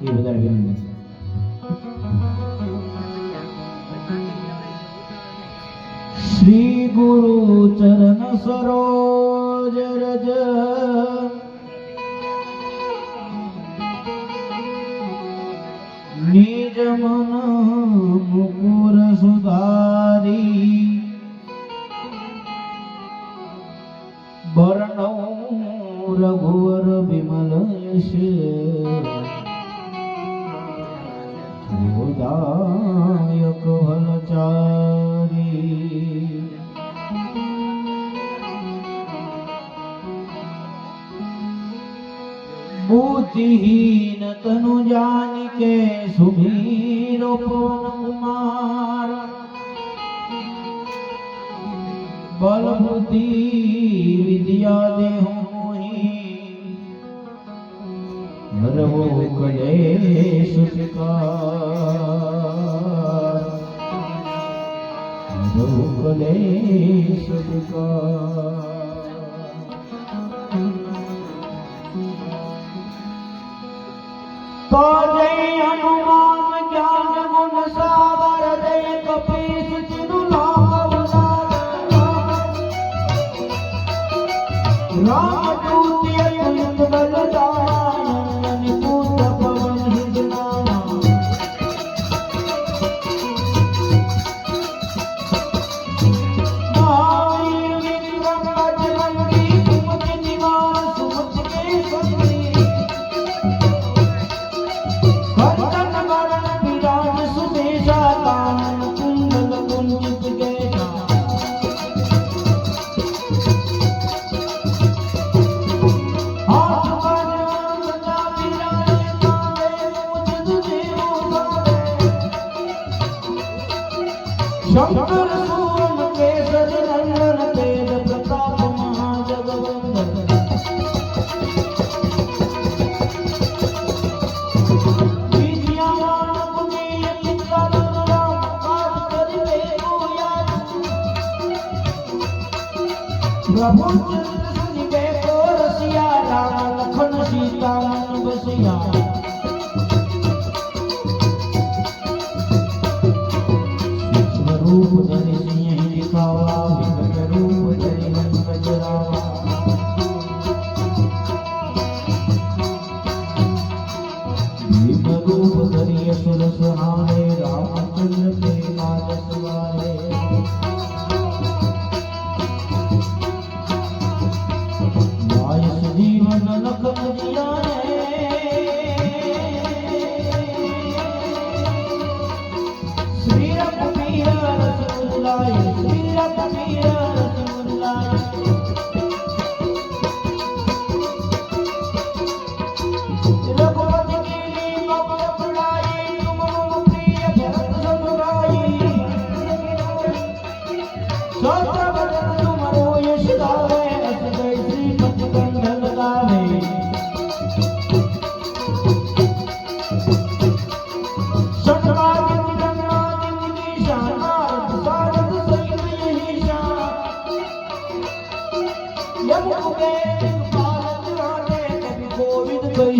એ વધારે વિનંતી શ્રી ગુરુ ચરણ સરોજ રજ નિજ મન મુકુર સુધારી વર્ણો રઘુવર વિમલ યશ ઉદાયક ભલચારી બુદ્ધિહીન તનુ જાનિકે સુમીરો પવન કુમાર. બલ બુદ્ધિ વિદ્યા દેહો હરવો કલેશ વિકાર હરવો કલેશ વિકાર તો જય હનુમાન જ્ઞાન ગુણ સાગર જય કપીશ ચિનુ લોક રામ પ્રભુ ચંદ્ર સુનિબે કો રસિયા રામ લખન સીતા મન બસિયા સ્વરૂપ ધરી દિખાવા વિકટ રૂપ ધરી ભીમ રૂપ ધરી અસુર સહારે રામચંદ્ર કે કાજ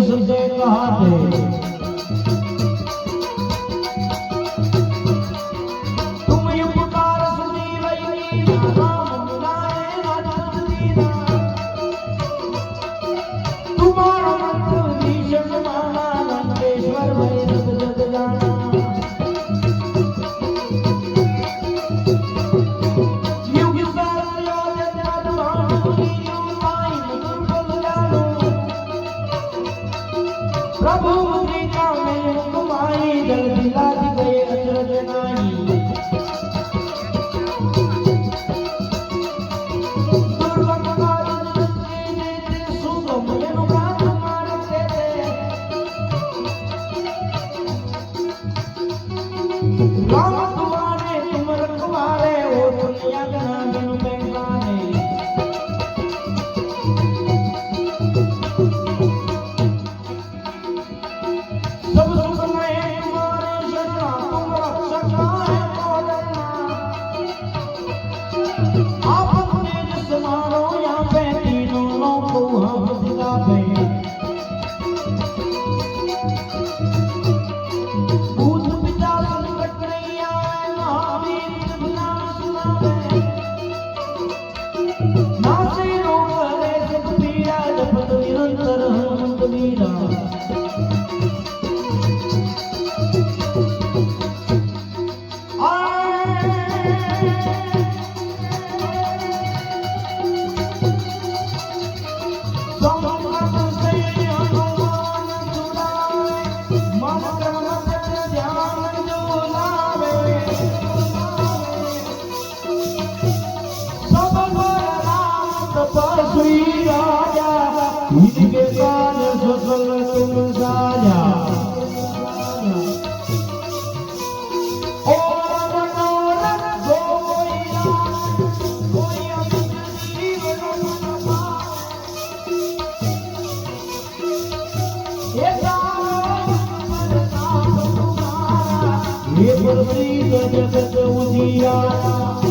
गोविंद कई सजे એ ભક્તિ જગત ઉદિયા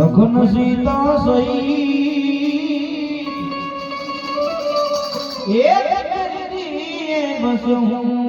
લખન સીતા સહી એક બસ હું